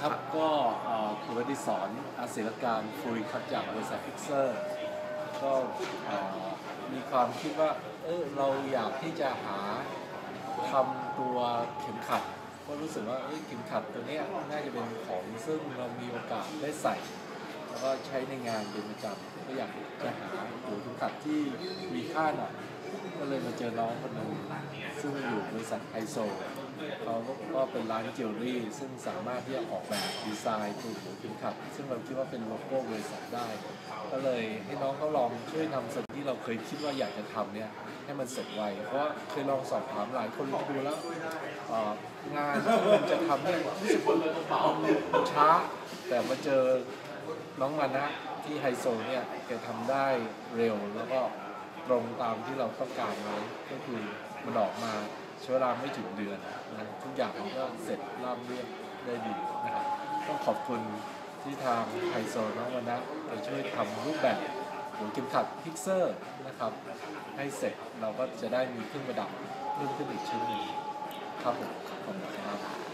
ครับก็คุณวดิศรอาศิลการฟุยครับจากบริษัทพิกเซอร์ก็มีความคิดว่าเออเราอยากที่จะหาทำตัวเข็มขัดก็รู้สึกว่าเอ้ยเข็มขัดตัวนี้น่าจะเป็นของซึ่งเรามีโอกาสได้ใส่ แล้วก็ใช้ในงานเป็นประจำก็อยากจะหาตัวเข็มขัดที่มีค่าหน่อยก็เลยมาเจอน้องคนหนึงซึ่งอยู่บริษัทไฮโซ เขาก็เป็นร้านจิวเวลรี่ ซึ่งสามารถที่จะออกแบบดีไซน์ตัวหัวเข็มขัด ซึ่งเราคิดว่าเป็นโลโก้บริษัทได้ ก็เลยให้น้องเขาลองช่วยทำสิ่งที่เราเคยคิดว่าอยากจะทำเนี่ยให้มันเสร็จไว เพราะเคยลองสอบถามหลายคนดูแล้วงานมันจะทำเนี่ยมันช้า แต่มาเจอน้องมานะที่ไฮโซเนี่ยแกทำได้เร็วแล้วก็ตรงตามที่เราต้องการไว้ก็คือมันออกมา ใช้เวลาไม่ถึงเดือนนะทุกอย่างมันก็เสร็จราบเรียบได้ดีนะครับต้องขอบคุณที่ทางไฮโซน้องวันนะไปช่วยทำรูปแบบหัวเข็มขัดพิกเซอร์นะครับ ให้เสร็จเราก็จะได้มีเครื่องประดับเพิ่มขึ้นอีกชิ้นหนึ่งครับผมขอบคุณครับ